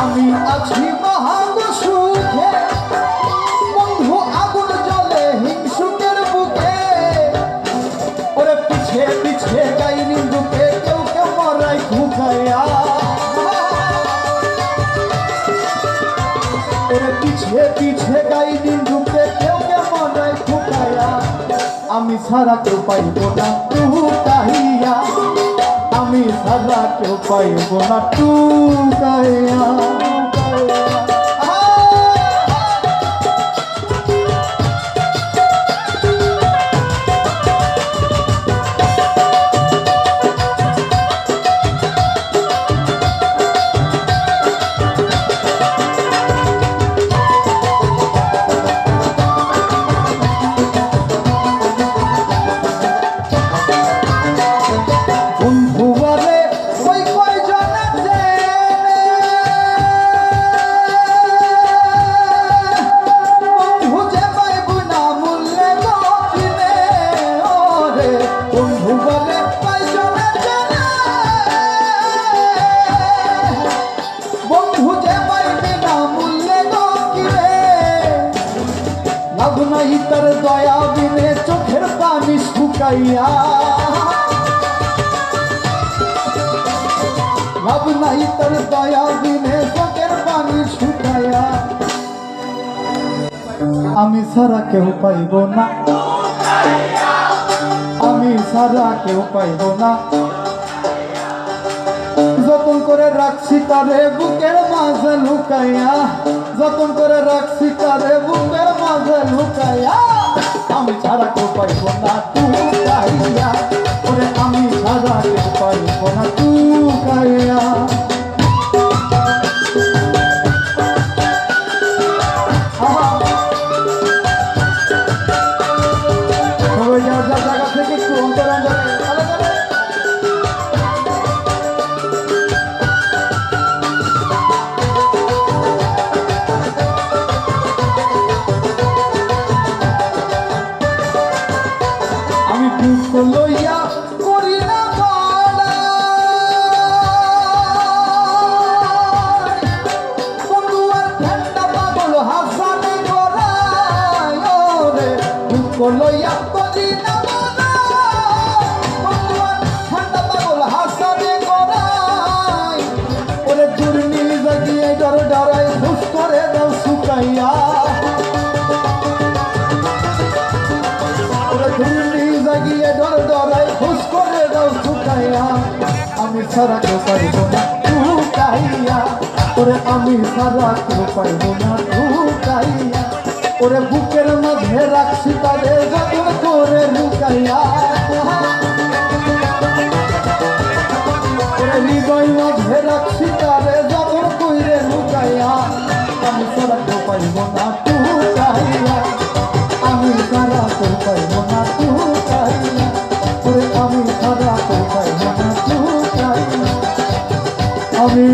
আমি সুখে। বন্ধু জলে হিংসুকের বুকে। কেউ কেউ মরাই খুকাইয়া। ওরে পিছে কেউ কেউ মরাই খুকাইয়া। আমি সারা কেউ পাইব না তু কাহিয়া আমি সাজা কেউ পাইব না তু নাই তার দয়া বিনে চোখের পানি শুকাইয়া। লাভ নাই তার দয়া বিনে চোখের পানি শুকাইয়া। আমি সারা কেউ পাইব না। আমি সারা কেউ পাইব না। যতন করে রাখছি তারে বুকের মাঝে লুকাইয়া, যতন করে রাখছি তারে বুকের আমি ছাড়া কেউ পাইব না হাসানি করায় ওরে দুঃখ লইয়া করি না আমি কেউ পাইব না শুকাইয়া। ওরে আমি সারা কেউ পাইব না শুকাইয়া ওরে বুকের মাঝে রাখছি তারে যতন করে লুকাইয়া। ওরে হৃদয় মাঝে রাখছি তারে যতন করে লুকাইয়া। আমি সারা কেউ পাইব না শুকাইয়া আমি সারা তোর পাইব না তু কাইয়া ওরে আমি সারা পাইব না তু কাইয়া আমি